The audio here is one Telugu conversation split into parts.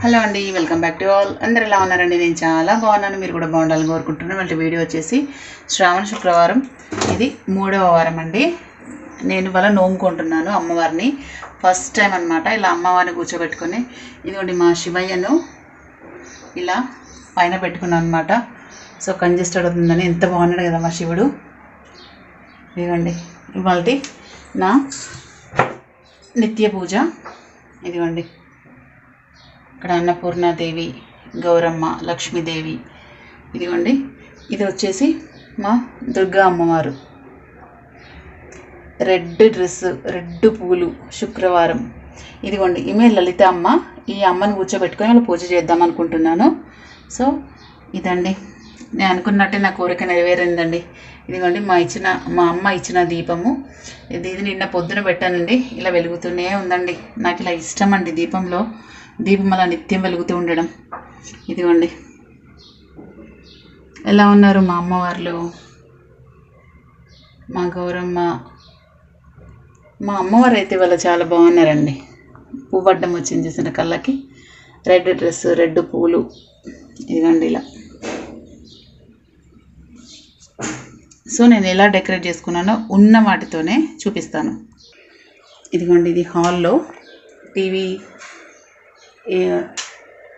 హలో అండి వెల్కమ్ బ్యాక్ టు ఆల్. అందరు ఎలా ఉన్నారండి? నేను చాలా బాగున్నాను. మీరు కూడా బాగుండాలని కోరుకుంటున్నాను. వాళ్ళ వీడియో వచ్చేసి శ్రావణ శుక్రవారం. ఇది మూడవ వారం అండి. నేను ఇవాళ నోముకుంటున్నాను అమ్మవారిని. ఫస్ట్ టైం అనమాట ఇలా అమ్మవారిని కూర్చోబెట్టుకొని. ఇదిగోండి మా శివయ్యను ఇలా పైన పెట్టుకున్నాను అనమాట సో కంజెస్టెడ్ అవుతుందని ఎంత బాగున్నాడు కదా మా శివుడు. ఇదిగోండి ఇవాళ నా నిత్య పూజ. ఇదిగోండి. ఇక్కడ అన్నపూర్ణాదేవి గౌరమ్మ లక్ష్మీదేవి. ఇదిగోండి ఇది వచ్చేసి మా దుర్గా అమ్మవారు. రెడ్ డ్రెస్ రెడ్ పూలు శుక్రవారం. ఇదిగోండి ఈమె లలిత అమ్మ ఈ అమ్మని కూర్చోబెట్టుకొని వాళ్ళు పూజ చేద్దాం అనుకుంటున్నాను. సో ఇదండి. నేను అనుకున్నట్టే నా కోరిక నెరవేరిందండి. ఇదిగోండి మా ఇచ్చిన మా అమ్మ ఇచ్చిన దీపము. ఇది ఇది నిన్న పొద్దున పెట్టానండి. ఇలా వెలుగుతూనే ఉందండి. నాకు ఇలా ఇష్టం అండి దీపంలో. దీపం అలా నిత్యం వెలుగుతూ ఉండడం. ఇదిగోండి. ఎలా ఉన్నారు మా అమ్మవార్లు? మా గౌరమ్మ. మా అమ్మవారు అయితే వాళ్ళు చాలా బాగున్నారండి. పువ్వడ్డం వచ్చింది చూసిన కళ్ళకి. రెడ్ డ్రెస్ రెడ్ పూలు. ఇదిగోండి ఇలా. సో నేను ఎలా డెకరేట్ చేసుకున్నానో ఉన్న వాటితోనే చూపిస్తాను. ఇదిగోండి ఇది హాల్లో టీవీ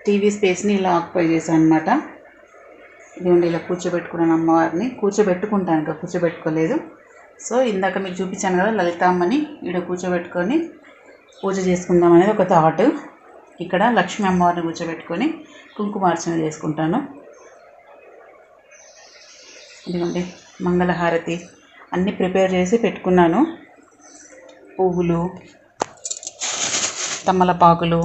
టీవీ స్పేస్ని ఇలా ఆక్యుపై చేశాను అనమాట ఇదిగోండి ఇలా కూర్చోబెట్టుకున్నాను అమ్మవారిని. కూర్చోబెట్టుకుంటాను ఇంకా కూర్చోబెట్టుకోలేదు. సో ఇందాక మీకు చూపించాను కదా లలితామ్మని ఈడ కూర్చోబెట్టుకొని పూజ చేసుకుందాం అనేది ఒక థాట్. ఇక్కడ లక్ష్మీ అమ్మవారిని కూర్చోబెట్టుకొని కుంకుమార్చన చేసుకుంటాను. ఇదిగోండి మంగళహారతి అన్నీ ప్రిపేర్ చేసి పెట్టుకున్నాను. పువ్వులు తమలపాకులు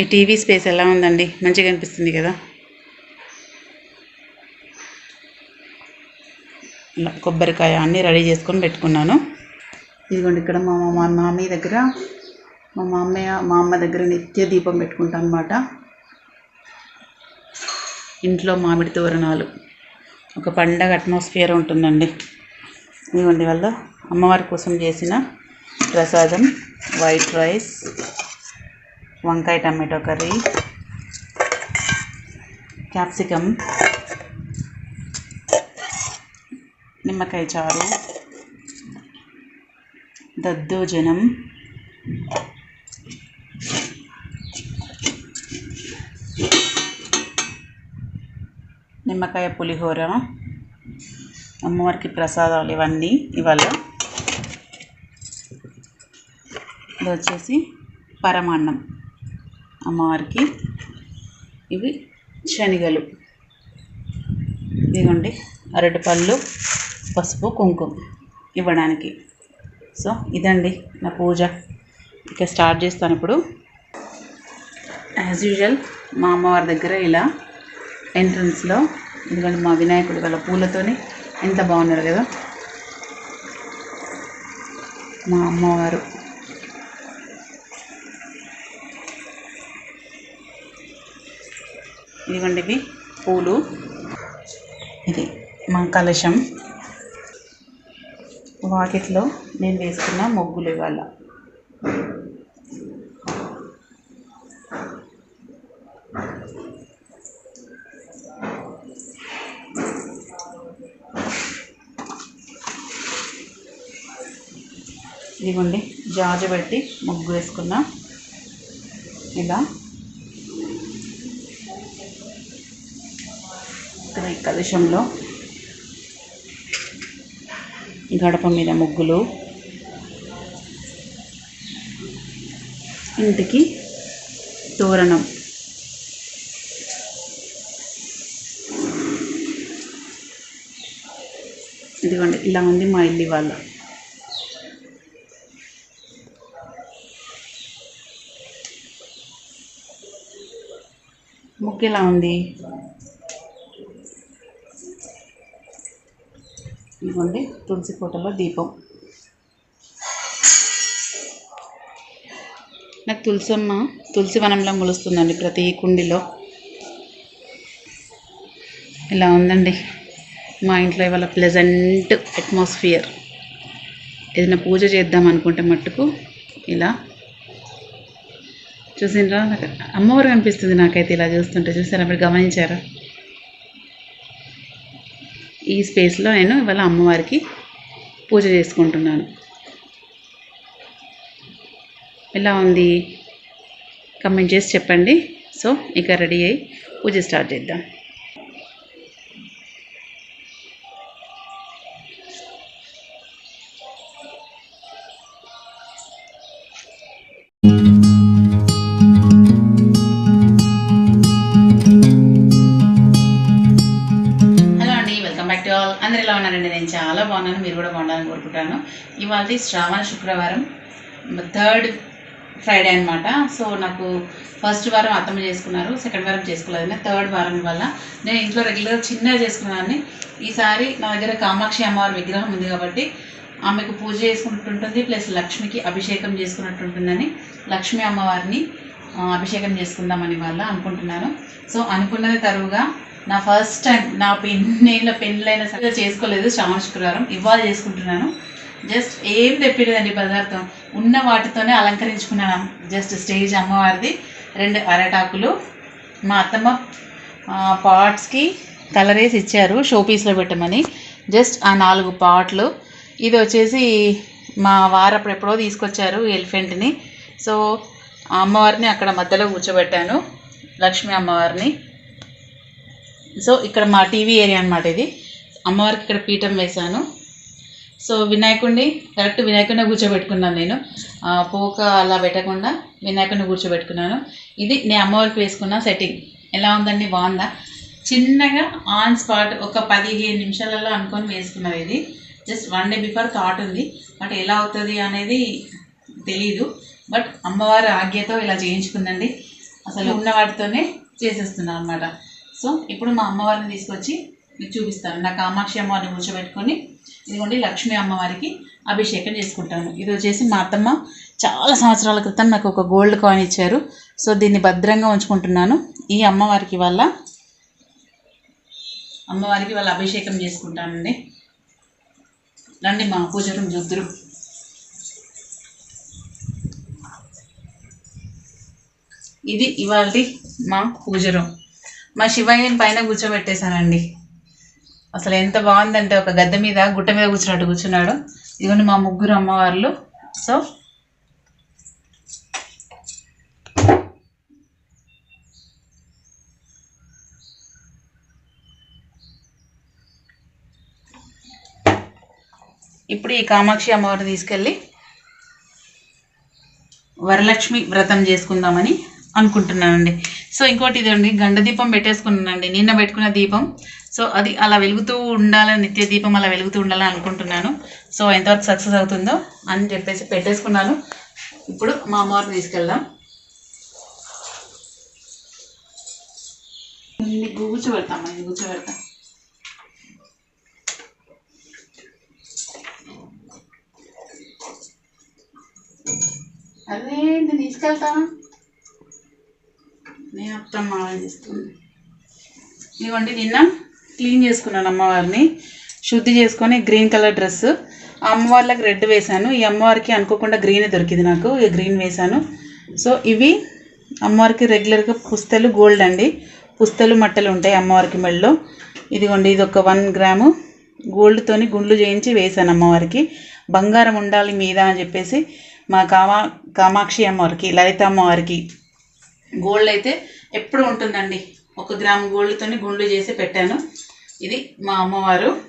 ఈ టీవీ స్పేస్ ఎలా ఉందండి? మంచిగా అనిపిస్తుంది కదా? ఇలా కొబ్బరికాయ అన్నీ రెడీ చేసుకొని పెట్టుకున్నాను. ఇదిగోండి ఇక్కడ మా మా మామయ్య దగ్గర మా మామయ్య మా అమ్మ దగ్గర నిత్య దీపం పెట్టుకుంటాను అనమాట ఇంట్లో మామిడి తోరణాలు. ఒక పండగ అట్మాస్ఫియర్ ఉంటుందండి. ఇదిగోండి వల్ల అమ్మవారి కోసం చేసిన ప్రసాదం వైట్ రైస్ వంకాయ టమాటో కర్రీ క్యాప్సికమ్ నిమ్మకాయ చారు దద్దోజనం నిమ్మకాయ పులిహోర అమ్మవారికి ప్రసాదాలు ఇవన్నీ ఇవాళ. ఇది వచ్చేసి పరమాన్నం. అమ్మవారికి ఇవి శనగలు. ఇదిగోండి అరటిపళ్ళు పసుపు కుంకుమ ఇవ్వడానికి. సో ఇదండి నా పూజ. ఇక స్టార్ట్ చేస్తాను ఇప్పుడు. యాజ్ యూజువల్ మా అమ్మవారి దగ్గర ఇలా ఎంట్రన్స్లో ఎందుకంటే మా వినాయకుడు వాళ్ళ పూలతోని ఎంత బాగున్నారు కదా. మా అమ్మవారు ఇదిగోండి ఇవి పూలు. ఇది మా కలశం. వాకిట్లో నేను వేసుకున్న ముగ్గులు ఇవాళ. ఇదిగోండి జాజు పెట్టి ముగ్గు వేసుకున్నా. ఇలా. ఇక్కడ ఈ కలశంలో గడప మీద ముగ్గులు. ఇంటికి తోరణం. ఇదిగోండి ఇలా ఉంది మా ఇల్లు వాళ్ళ ముగ్గు ఎలా ఉంది? ఇదిగోండి తులసి కోటలో దీపం. నాకు తులసమ్మ తులసి వనంలో ములుస్తుందండి ప్రతి కుండిలో. ఇలా ఉందండి. మా ఇంట్లో ఇవాళ ప్లెజెంట్ అట్మాస్ఫియర్ ఏదైనా పూజ చేద్దాం అనుకుంటే మట్టుకు ఇలా. చూసిండ్రా? నాకు అమ్మవారు కనిపిస్తుంది నాకైతే ఇలా చూస్తుంటే. చూసారా? మీరు గమనించారా? ఈ స్పేస్లో నేను ఇవాళ అమ్మవారికి పూజ చేసుకుంటున్నాను. ఎలా ఉంది? కమెంట్ చేసి చెప్పండి. సో ఇక రెడీ అయ్యి పూజ స్టార్ట్ చేద్దాం. అనుకుంటాను. ఇవాళ శ్రావణ శుక్రవారం థర్డ్ ఫ్రైడే అనమాట సో నాకు ఫస్ట్ వారం అత్తమ్మ చేసుకున్నారు సెకండ్ వారం చేసుకోలేదని థర్డ్ వారం వల్ల నేను ఇంట్లో రెగ్యులర్గా చిన్నగా చేసుకున్నాను ఈసారి నా దగ్గర కామాక్షి అమ్మవారి విగ్రహం ఉంది కాబట్టి ఆమెకు పూజ చేసుకున్నట్టుంటుంది ప్లస్ లక్ష్మికి అభిషేకం చేసుకున్నట్టుంటుందని లక్ష్మీ అమ్మవారిని అభిషేకం చేసుకుందామని వాళ్ళ అనుకుంటున్నాను. సో అనుకున్నది తరువుగా నా ఫస్ట్ టైం నా పెళ్ళైన పెళ్ళైన సరే చేసుకోలేదు శ్రావణ శుక్రవారం ఇవాళ చేసుకుంటున్నాను. జస్ట్ ఏం తెప్పిలేదండి పదార్థం. ఉన్న వాటితోనే అలంకరించుకున్నాను. జస్ట్ స్టేజ్ అమ్మవారిది రెండు అరటాకులు. మా అత్తమ్మ పాట్స్కి కలర్ వేసి ఇచ్చారు షోపీస్లో పెట్టమని. జస్ట్ ఆ నాలుగు పాట్లు. ఇది వచ్చేసి మా వారు అప్పుడు ఎప్పుడో తీసుకొచ్చారు ఎలిఫెంట్ని సో అమ్మవారిని అక్కడ మధ్యలో కూర్చోబెట్టాను. లక్ష్మీ అమ్మవారిని. సో ఇక్కడ మా టీవీ ఏరియా అనమాట ఇది. అమ్మవారికి ఇక్కడ పీఠం వేశాను. సో వినాయకుడిని కరెక్ట్ వినాయకుడిని కూర్చోబెట్టుకున్నాను నేను. పోక అలా పెట్టకుండా వినాయకుడిని కూర్చోబెట్టుకున్నాను. ఇది నేను అమ్మవారికి వేసుకున్న సెట్టింగ్. ఎలా ఉందండి? బాగుందా? చిన్నగా ఆన్ స్పాట్ ఒక పదిహేను నిమిషాలలో అనుకొని వేసుకున్నది ఇది. Just one day before thought ఉంది. బట్ ఎలా అవుతుంది అనేది తెలీదు. బట్ అమ్మవారి ఆజ్ఞతో ఇలా చేయించుకుందండి. అసలు ఉన్న వాటితోనే చేసేస్తున్నాను అనమాట సో ఇప్పుడు మా అమ్మవారిని తీసుకొచ్చి మీకు చూపిస్తాను. నా కామాక్షి అమ్మవారిని కూర్చోబెట్టుకొని ఇదిగోండి లక్ష్మీ అమ్మవారికి అభిషేకం చేసుకుంటాను. ఇది వచ్చేసి మా అత్తమ్మ చాలా సంవత్సరాల క్రితం నాకు ఒక గోల్డ్ కాయిన్ ఇచ్చారు. సో దీన్ని భద్రంగా ఉంచుకుంటున్నాను. ఈ అమ్మవారికి వల్ల అమ్మవారికి వాళ్ళ అభిషేకం చేసుకుంటానండి. రండి మా పూజ రూమ్ చూద్దరు ఇది ఇవాళ మా పూజ రూమ్. మా శివయ్యని పైన కూర్చోబెట్టేశానండి. అసలు ఎంత బాగుందంటే ఒక గద్దె మీద గుట్ట మీద కూర్చున్నట్టు కూర్చున్నాడు. ఇదిగోండి మా ముగ్గురు అమ్మవార్లు. సో ఇప్పుడు ఈ కామాక్షి అమ్మవారిని తీసుకెళ్ళి వరలక్ష్మి వ్రతం చేసుకుందామని అనుకుంటున్నానండి. సో ఇంకోటి ఇదండి గండ దీపం పెట్టేసుకున్నానండి నిన్న పెట్టుకున్న దీపం. సో అది అలా వెలుగుతూ ఉండాలని నిత్య దీపం అలా వెలుగుతూ ఉండాలని అనుకుంటున్నాను. సో ఎంతవరకు సక్సెస్ అవుతుందో అని చెప్పేసి పెట్టేసుకున్నాను. ఇప్పుడు మా అమ్మవారిని తీసుకెళ్దాం. కూర్చోబెడతాం కూర్చోబెడతామా నేను కూర్చోబెడతా అదే నేను తీసుకెళ్తా నేను అత్తమ్మ చేస్తుంది ఇదిగోండి నిన్న క్లీన్ చేసుకున్నాను అమ్మవారిని. శుద్ధి చేసుకొని గ్రీన్ కలర్ డ్రెస్. అమ్మవార్లకు రెడ్ వేశాను. ఈ అమ్మవారికి అనుకోకుండా గ్రీన్ దొరికింది నాకు. ఈ గ్రీన్ వేశాను. సో ఇవి అమ్మవారికి రెగ్యులర్గా పుస్తలు గోల్డ్ అండి. పుస్తలు మట్టలు ఉంటాయి అమ్మవారికి మెడలో. ఇదిగోండి ఇది ఒక వన్ గ్రాము. గోల్డ్తోని గుండ్లు చేయించి వేశాను అమ్మవారికి. బంగారం ఉండాలి మీద అని చెప్పేసి మా కామా కామాక్షి అమ్మవారికి లలిత అమ్మవారికి గోల్డ్ అయితే ఎప్పుడు ఉంటుందండి? ఒక గ్రామ్ గోల్డ్తోని గుండ్లు చేసి పెట్టాను. ఇది మా అమ్మవారు.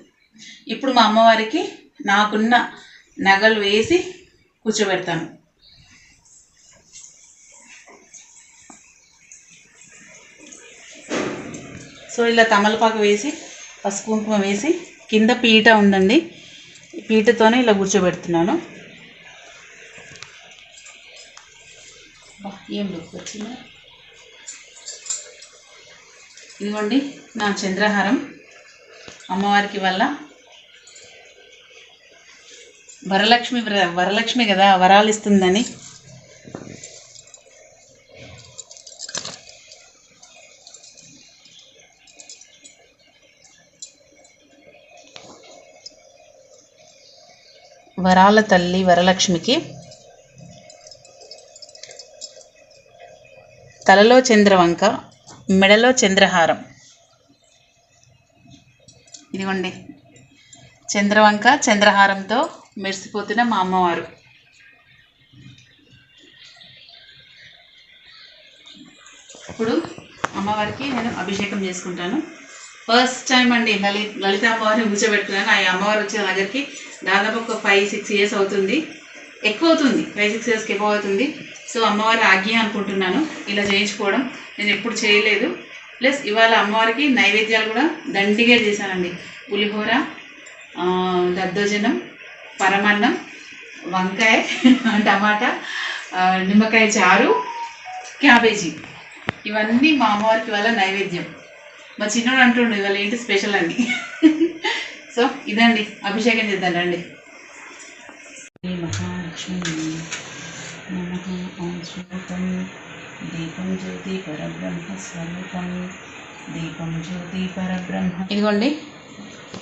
ఇప్పుడు మా అమ్మవారికి నాకున్న నగలు వేసి కూర్చోబెడతాను. సో ఇలా తమలపాకు వేసి పసుపు కుంకుమ వేసి కింద పీట ఉందండి. పీటతోనే ఇలా కూర్చోబెడుతున్నాను. ఏం లుక్ వచ్చిందా? ఇదిగోండి నా చంద్రహారం అమ్మవారికి వల్ల. వరలక్ష్మి వ్ర- వరలక్ష్మి కదా వరాలు ఇస్తుందని. వరాల తల్లి వరలక్ష్మికి తలలో చంద్రవంక మెడలో చంద్రహారం. ఇదిగోండి. చంద్రవంక చంద్రహారంతో మెరిసిపోతున్న మా అమ్మవారు. ఇప్పుడు అమ్మవారికి నేను అభిషేకం చేసుకుంటాను. ఫస్ట్ టైం అండి లలి లలిత అమ్మవారిని కూర్చోబెట్టుకున్నాను ఆ అమ్మవారు వచ్చే దగ్గరికి దాదాపు ఒక ఫైవ్ సిక్స్ ఇయర్స్ అవుతుంది. ఎక్కువ అవుతుంది. ఫైవ్ సిక్స్ ఇయర్స్కి ఎక్కువ అవుతుంది. సో అమ్మవారి ఆజ్ఞ అనుకుంటున్నాను. ఇలా చేయించుకోవడం నేను ఎప్పుడు చేయలేదు. ప్లస్ ఇవాళ అమ్మవారికి నైవేద్యాలు కూడా దండిగా చేశానండి. పులిహోర దద్దోజనం పరమన్నం వంకాయ టమాటా నిమ్మకాయ చారు క్యాబేజీ. ఇవన్నీ మా అమ్మవారికి ఇవాళ నైవేద్యం. మా చిన్నోడు అంటుండు ఇవాళ ఏంటి స్పెషల్ అండి సో ఇదండి అభిషేకం చేద్దాం రండి శ్రీ మహాలక్ష్మి నమః ఓం దీపం జ్యోతి పరబ్రహ్మ స్వరూపం. దీపం జ్యోతి పరబ్రహ్మ. ఇదిగోండి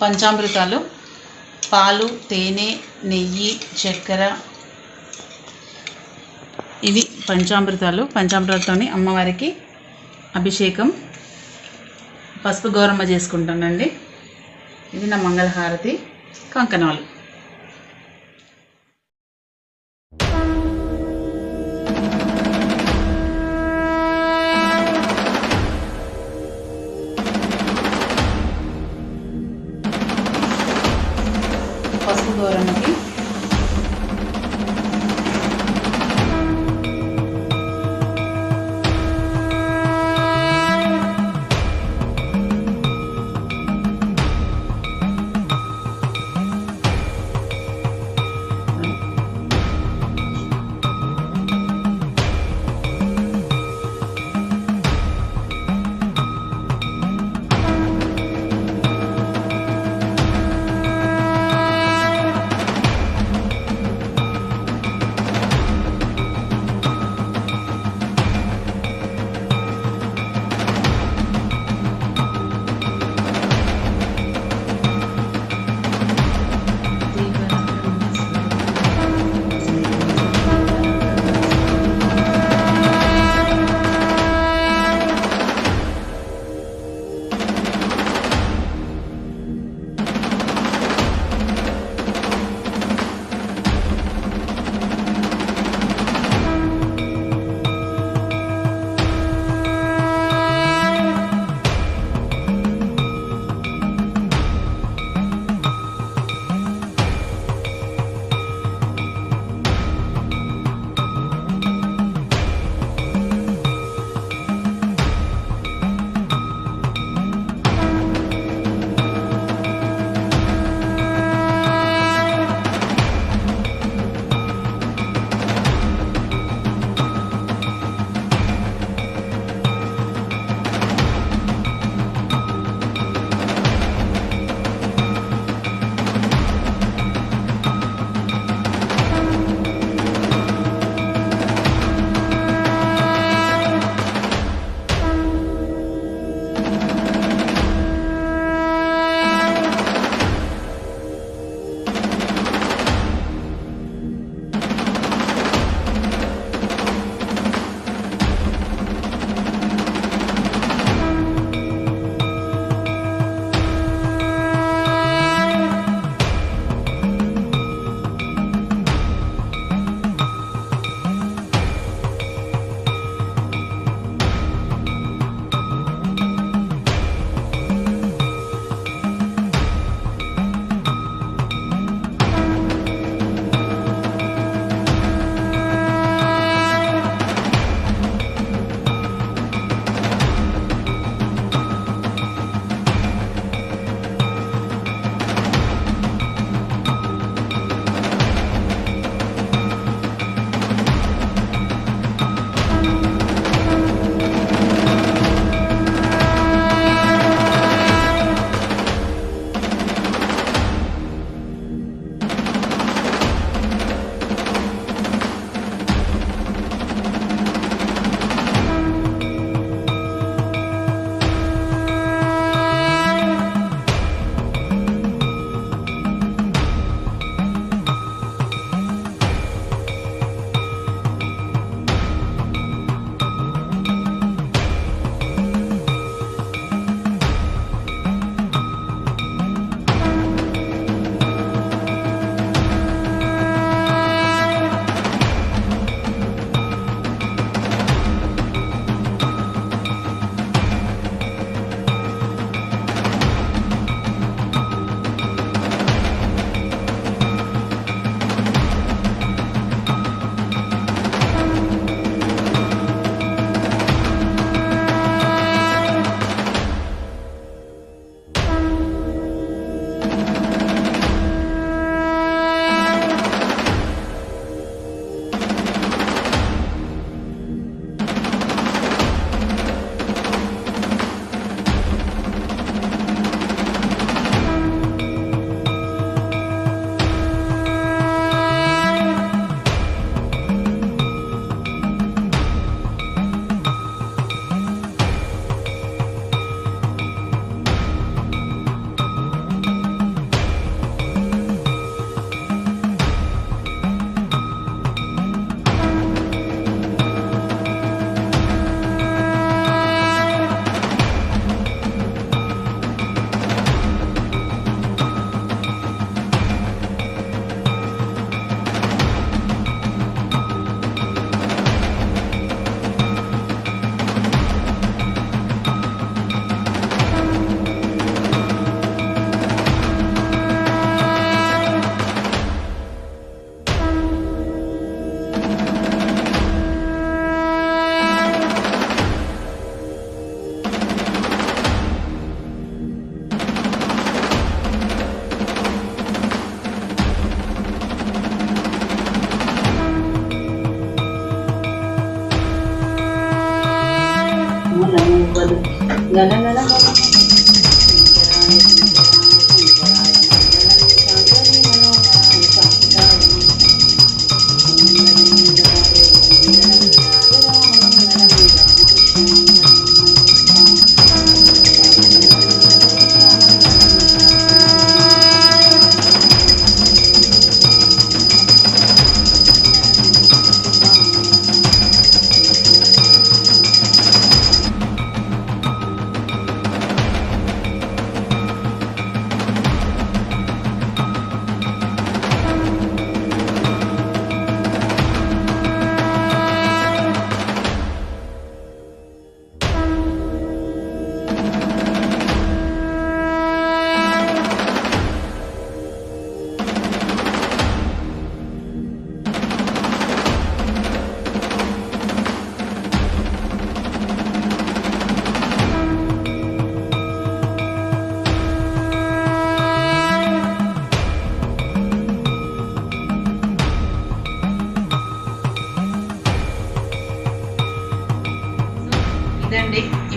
పంచామృతాలు. పాలు తేనె నెయ్యి చక్కెర. ఇవి పంచామృతాలు. పంచామృతాలతోని అమ్మవారికి అభిషేకం. పసుపు గౌరమ్మ చేసుకుంటానండి. ఇది నా మంగళహారతి. కంకణాలు.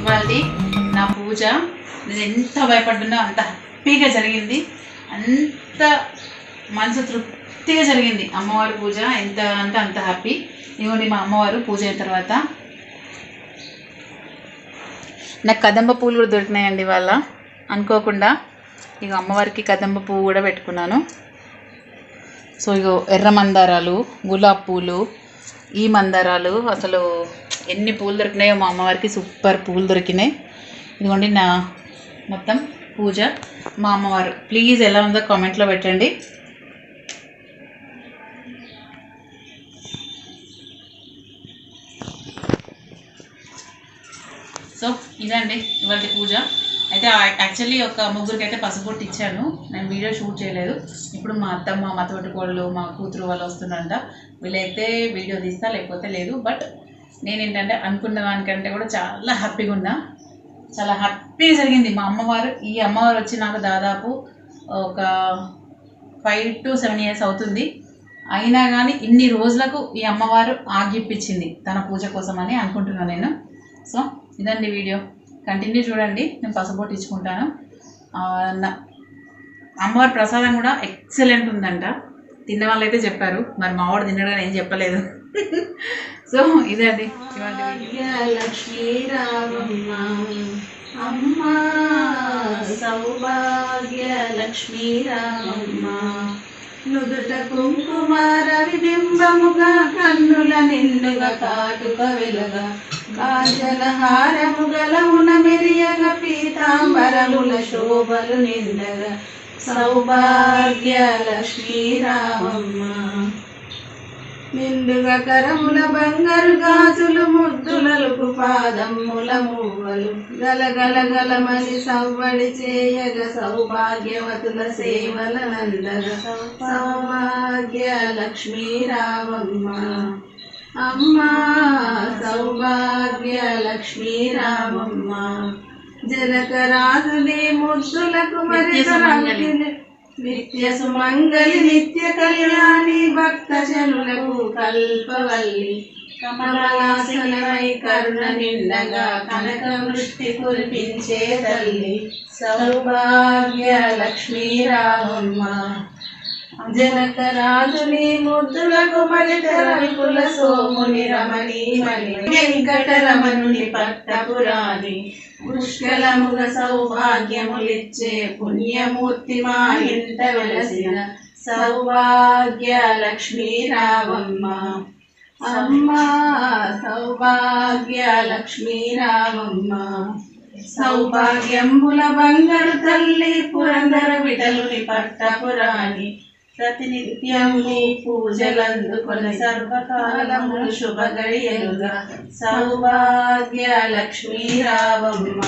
ఇదండి ఇవాళ నా పూజ. నేను ఎంత భయపడ్డానో అంత హ్యాపీగా జరిగింది. అంత మనసు తృప్తిగా జరిగింది అమ్మవారి పూజ. ఎంత అంటే అంత హ్యాపీ. ఇవ్వండి మా అమ్మవారు పూజ అయిన తర్వాత. నాకు కదంబ పూలు కూడా దొరికినాయండి ఇవాళ. అనుకోకుండా ఇక అమ్మవారికి కదంబ పువ్వు కూడా పెట్టుకున్నాను. సో ఇగో ఎర్ర మందారాలు గులాబ్ పూలు ఈ మందారాలు అసలు ఎన్ని పూలు దొరికినాయో మా అమ్మవారికి సూపర్ పూలు దొరికినాయి. ఇదిగోండి నా మొత్తం పూజ మా అమ్మవారు. ప్లీజ్ ఎలా ఉందో కామెంట్లో పెట్టండి. సో ఇదండి ఇవాళ పూజ. అయితే యాక్చువల్లీ ఒక ముగ్గురికి అయితే పసుపొట్టు ఇచ్చాను. నేను వీడియో షూట్ చేయలేదు. ఇప్పుడు మా అత్తమ్మ మా తోటికోడలు మా కూతురు వాళ్ళు వస్తున్నారంట. వీళ్ళైతే వీడియో తీస్తా లేకపోతే లేదు. బట్ నేను ఏంటంటే అనుకున్న దానికంటే కూడా చాలా హ్యాపీగా ఉన్నా. చాలా హ్యాపీగా జరిగింది. మా అమ్మవారు ఈ అమ్మవారు వచ్చి నాకు దాదాపు ఒక ఫైవ్ టు సెవెన్ ఇయర్స్ అవుతుంది. అయినా కానీ ఇన్ని రోజులకు ఈ అమ్మవారు ఆగిప్పించింది తన పూజ కోసం అని అనుకుంటున్నాను నేను. సో ఇదండి వీడియో. కంటిన్యూ చూడండి. నేను పసుపోటు ఇచ్చుకుంటాను. అమ్మవారి ప్రసాదం కూడా ఎక్సలెంట్ ఉందంట. తిన్న వాళ్ళైతే చెప్పారు. మరి మావాడు తినడానికి ఏం చెప్పలేదు. సో ఇదండి. లక్ష్మీ రామమ్మ. అమ్మా సౌభాగ్య లక్ష్మీ రామమ్మ. నుదుట కుంకుమ రవిబింబముగా కన్నుల నిండుగా కాటుక వెలుగా. కాజల హారము గలమున మెరియగ పీతాంబరముల శోభలు నిండగా. సౌభాగ్య లక్ష్మీ రామమ్మ. నిండుగా కరముల బంగారు గాజులు ముద్దులకు పాదముల మువ్వలు. గలగల గలమని సవ్వడి చేయగ సౌభాగ్యవతుల సేవల నందగ సౌభాగ్య లక్ష్మీ రామమ్మ అమ్మా సౌభాగ్య లక్ష్మీ రామమ్మ జలకరాజుని ముద్దులకు మరి నిత్య సుమంగళి నిత్య కళ్యాణి భక్త జనులకు కల్పవల్లి కమలాసనమై కరుణ నిండగా కనక వృష్టి కురిపించే తల్లి సౌభాగ్య లక్ష్మీ రామమ్మ. జనక రాజుని ముద్దులకు మరితరవికుల సోముని రమణీమణి వెంకటరమణుని పట్టపురాణి పుష్కలముల సౌభాగ్యములిచ్చే పుణ్యమూర్తి మా ఇంట వెలసిన సౌభాగ్య లక్ష్మీ రావమ్మ అమ్మ సౌభాగ్య లక్ష్మీ రామమ్మ సౌభాగ్యంబుల బంగారు తల్లి పురందర విటలుని పట్టపురాణి ప్రతినిత్యం నీ పూజలందుకొని సర్వకాలము శుభ గడియలుగా సౌభాగ్య లక్ష్మీ రావమ్మ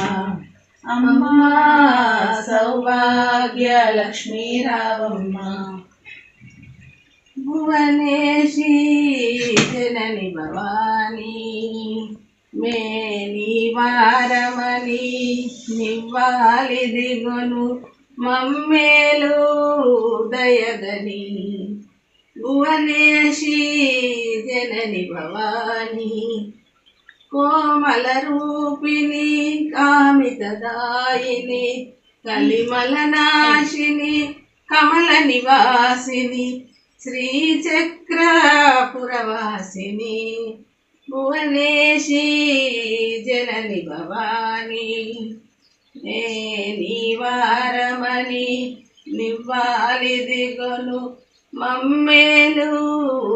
అమ్మా సౌభాగ్య లక్ష్మీ రావమ్మ భువనేశీ జనని భవానీ. మే నీవారమని నివ్వాలి దిగును మమ్మేలు దయదని భువనేశీ జనని భవాని కోమల రూపిణి కామితదాయిని కలిమల నాశిని కమల నివాసిని శ్రీచక్రపురవాసిని భువనేశీ జనని భవాని. నే నీవారమని నివ్వాలి మమ్మేలు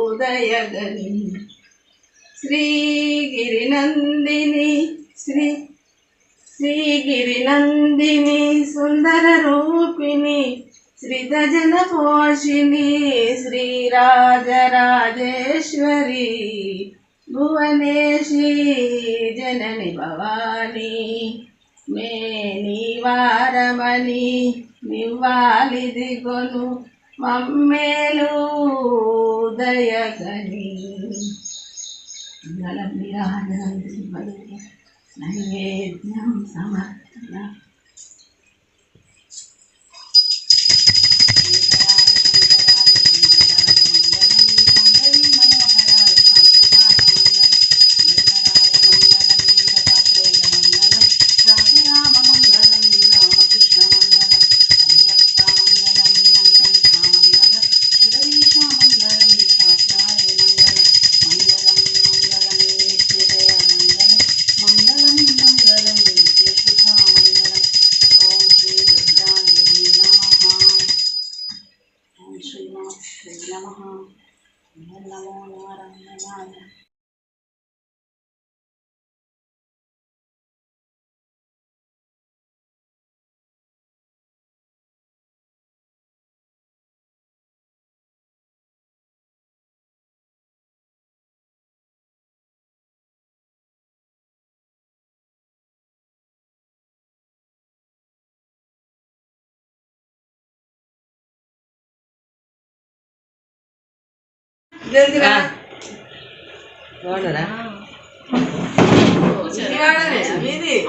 ఉదయగని శ్రీగిరినందిని శ్రీ శ్రీగిరినందిని సుందర రూపిణి శ్రీతజన పోషిణి శ్రీరాజరాజేశ్వరి భువనేశీ జనని భవాని. మే నీవారమని నివ్వాలిదిగొను మమ్మేలు దయగని. మంగళం నిరాజనం నైవేద్యం సమర్పణ.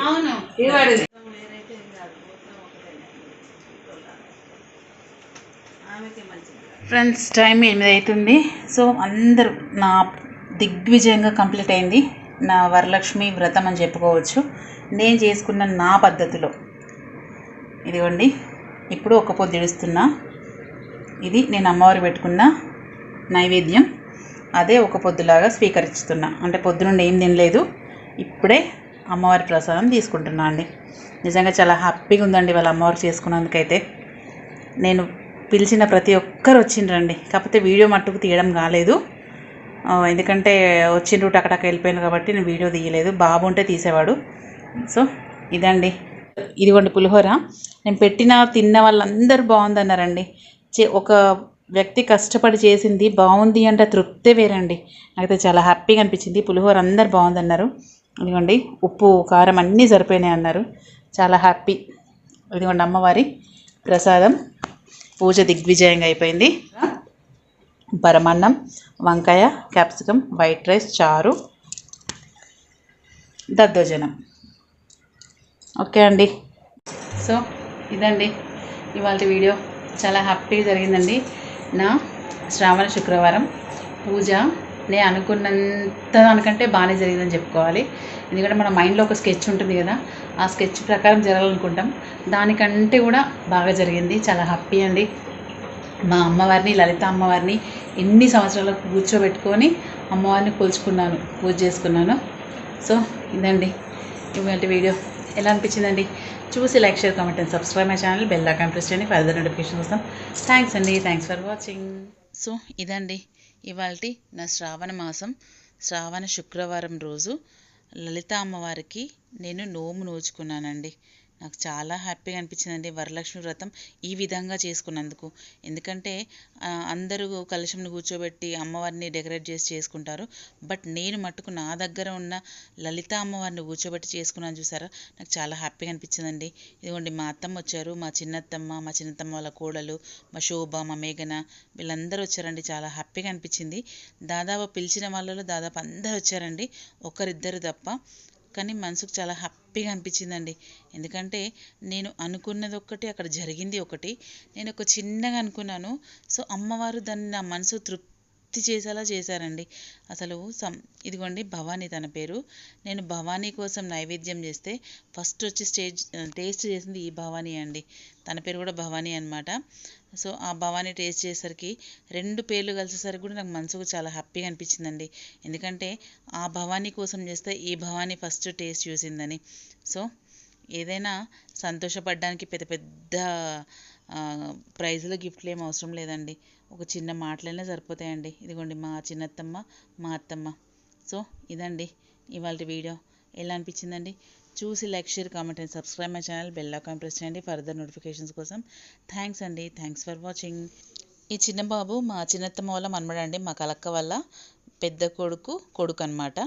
అవును. ఫ్రెండ్స్ టైం ఎనిమిది అవుతుంది సో అందరూ నా దిగ్విజయంగా కంప్లీట్ అయింది. నా వరలక్ష్మి వ్రతం అని చెప్పుకోవచ్చు. నేను చేసుకున్న నా పద్ధతిలో. ఇదిగోండి. ఇప్పుడు ఒక పొద్దు ఇడుస్తున్నా ఇది నేను అమ్మవారు పెట్టుకున్న నైవేద్యం. అదే ఒక పొద్దులాగా స్వీకరిస్తున్నా. అంటే పొద్దునుండి ఏం తినలేదు. ఇప్పుడే అమ్మవారి ప్రసాదం తీసుకుంటున్నా అండి. నిజంగా చాలా హ్యాపీగా ఉందండి వాళ్ళ అమ్మవారు చేసుకున్నందుకైతే. నేను పిలిచిన ప్రతి ఒక్కరు వచ్చిండ్రండి. కాకపోతే వీడియో మట్టుకు తీయడం కాలేదు. ఎందుకంటే వచ్చిండ్రు టకటక వెళ్ళిపోయాను కాబట్టి నేను వీడియో తీయలేదు. బాబు ఉంటే తీసేవాడు. సో ఇదండి. ఇదిగోండి పులిహోర. నేను పెట్టిన తిన్న వాళ్ళందరూ బాగుందన్నారండి. చే- ఒక వ్యక్తి కష్టపడి చేసింది బాగుంది అంటే తృప్తే వేరండి. నాకైతే చాలా హ్యాపీగా అనిపించింది. పులిహోర అందరు బాగుందన్నారు. ఇదిగోండి ఉప్పు కారం అన్నీ సరిపోయినాయి అన్నారు. చాలా హ్యాపీ. ఇదిగోండి అమ్మవారి ప్రసాదం. పూజ దిగ్విజయంగా అయిపోయింది. పరమాన్నం వంకాయ క్యాప్సికం వైట్ రైస్ చారు దద్దోజనం. ఓకే అండి. సో ఇదండి ఇవాళ వీడియో. చాలా హ్యాపీగా జరిగిందండి. నా శ్రావణ శుక్రవారం పూజ. నేను అనుకున్నంత దానికంటే బాగానే జరిగిందని చెప్పుకోవాలి. ఎందుకంటే మన మైండ్లో ఒక స్కెచ్ ఉంటుంది కదా ఆ స్కెచ్ ప్రకారం జరగాలనుకుంటాం. దానికంటే కూడా బాగా జరిగింది. చాలా హ్యాపీ అండి. మా అమ్మవారిని లలిత అమ్మవారిని ఎన్ని సంవత్సరాలకు కూర్చోబెట్టుకొని అమ్మవారిని కొలుచుకున్నాను పూజ చేసుకున్నాను. సో ఇదండి ఇవాటి వీడియో. ఎలా అనిపించిందండి? చూసి like share comment and subscribe my channel. Bell icon press చేయండి. ఫర్దర్ నోటిఫికేషన్ కోసం. థ్యాంక్స్ అండి. Thanks for watching. సో ఇదండి. ఇవాళ నా శ్రావణ మాసం. శ్రావణ శుక్రవారం రోజు లలిత అమ్మవారికి నేను నోము నోచుకున్నానండి. నాకు చాలా హ్యాపీగా అనిపించిందండి వరలక్ష్మి వ్రతం ఈ విధంగా చేసుకున్నందుకు. ఎందుకంటే అందరూ కలశంను కూర్చోబెట్టి అమ్మవారిని డెకరేట్ చేసి చేసుకుంటారు. బట్ నేను మట్టుకు నా దగ్గర ఉన్న లలిత అమ్మవారిని కూర్చోబెట్టి చేసుకున్నాను చూసారా? నాకు చాలా హ్యాపీగా అనిపించిందండి. ఇదిగోండి మా అత్తమ్మ వచ్చారు మా చిన్నత్తమ్మ మా చిన్నత్తమ్మ వాళ్ళ కోడలు మా శోభ మా మేఘన వీళ్ళందరూ వచ్చారండి. చాలా హ్యాపీగా అనిపించింది. దాదాపు పిలిచిన వాళ్ళలో దాదాపు అందరూ వచ్చారండి. ఒకరిద్దరు తప్ప కానీ మనసుకు చాలా హ్యాపీగా అనిపించిందండి. ఎందుకంటే నేను అనుకున్నది ఒక్కటి అక్కడ జరిగింది ఒకటి. నేను ఒక చిన్నగా అనుకున్నాను. సో అమ్మవారు దాన్ని నా మనసు తృప్తి తృప్తి చేసేలా చేశారండి. అసలు సం ఇదిగోండి భవానీ తన పేరు. నేను భవానీ కోసం నైవేద్యం చేస్తే ఫస్ట్ వచ్చి స్టేజ్ టేస్ట్ చేసింది ఈ భవానీ అండి. తన పేరు కూడా భవానీ అనమాట సో ఆ భవానీ టేస్ట్ చేసేసరికి రెండు పేర్లు కలిసేసరికి కూడా నాకు మనసుకు చాలా హ్యాపీగా అనిపించిందండి. ఎందుకంటే ఆ భవానీ కోసం చేస్తే ఈ భవానీ ఫస్ట్ టేస్ట్ చూసిందని. సో ఏదైనా సంతోషపడడానికి పెద్ద పెద్ద ప్రైజ్లో ప్రైజులు గిఫ్ట్లు ఏం అవసరం లేదండి. ఒక చిన్న మాటలైనా సరిపోతాయండి. ఇదిగోండి మా చిన్నత్తమ్మ మా అత్తమ్మ. సో ఇదండి ఇవాళ వీడియో. ఎలా అనిపించిందండి? చూసి like share comment and subscribe my channel bell icon press చేయండి ఫర్దర్ నోటిఫికేషన్స్ కోసం. థ్యాంక్స్ అండి. Thanks for watching. ఈ చిన్న బాబు మా చిన్నత్తమ్మ వల్ల మనమడండి. మా కలక్క వల్ల పెద్ద కొడుకు కొడుకు అనమాట